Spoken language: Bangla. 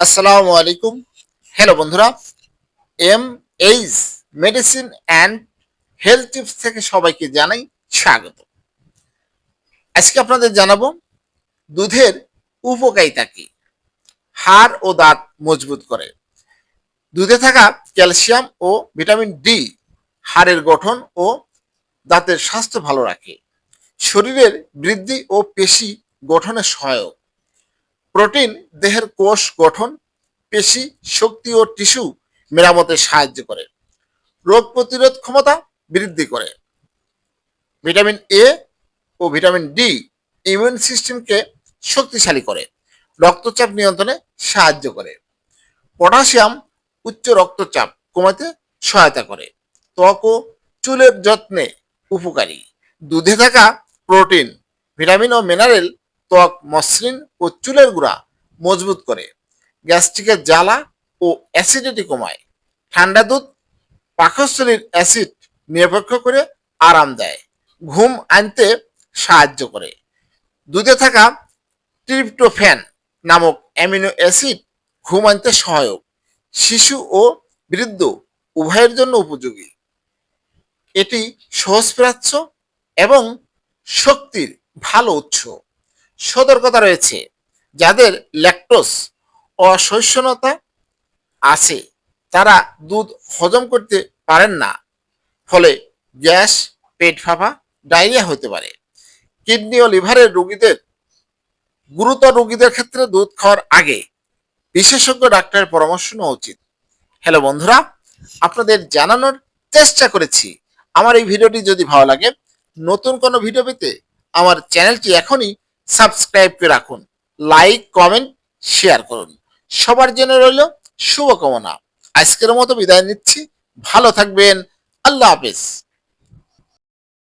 আসসালামু আলাইকুম। হ্যালো বন্ধুরা। M H medicine and health tips থেকে সবাইকে জানাই স্বাগত। আজকে আপনাদের জানাব, দুধের উপকারিতা কি? হাড় ও দাঁত মজবুত করে। দুধে থাকা ক্যালসিয়াম ও ভিটামিন ডি হাড়ের গঠন ও দাঁতের স্বাস্থ্য ভালো রাখে। শরীরের বৃদ্ধি ও পেশি গঠনে সহায়ক। প্রোটিন, দেহের কোষ গঠন, পেশি, শক্তি ও টিস্যু মেরামতে সাহায্য করে। রোগ প্রতিরোধ ক্ষমতা বৃদ্ধি করে। ভিটামিন এ ও ভিটামিন ডি ইমিউন সিস্টেমকে শক্তিশালী করে, রক্তচাপ নিয়ন্ত্রণে সাহায্য করে। পটাশিয়াম উচ্চ রক্তচাপ কমাতে সহায়তা করে। ত্বক ও চুলের যত্নে উপকারী। দুধে থাকা প্রোটিন, ভিটামিন ও মিনারেল ত্বক, মসৃণ ও চুলের গুঁড়া মজবুত করে। গ্যাস্ট্রিকের জ্বালা ও অ্যাসিডিটি কমায়। ঠান্ডা দুধ পাকস্থলীর অ্যাসিড নিরপেক্ষ করে আরাম দেয়। ঘুম আনতে সাহায্য করে। দুধে থাকা ট্রিপ্টোফ্যান নামক অ্যামিনো অ্যাসিড ঘুম আনতে সহায়ক। শিশু ও বৃদ্ধ উভয়ের জন্য উপযোগী। এটি সহজপ্রাচ্য এবং শক্তির ভালো উৎস। সতর্কতা রয়েছে। যাদের ল্যাকটোস অসহিষ্ণুতা আছে, তারা দুধ হজম করতে পারেন না। ফলে গ্যাস, পেট ফাঁপা, ডায়রিয়া হতে পারে। কিডনি ও লিভারের রোগীদের, গুরুতর রোগীদের ক্ষেত্রে দুধ খাওয়ার আগে বিশেষজ্ঞ ডাক্তারের পরামর্শ নেওয়া উচিত। হ্যালো বন্ধুরা, আপনাদের জানানোর চেষ্টা করেছি। আমার এই ভিডিওটি যদি ভালো লাগে, নতুন কোনো ভিডিও পেতে আমার চ্যানেলটি এখনই সাবস্ক্রাইব করে রাখুন, লাইক, কমেন্ট, শেয়ার করুন। সবার জন্য রইল শুভকামনা। আজকের মতো বিদায় নিচ্ছি। ভালো থাকবেন। আল্লাহ হাফেজ।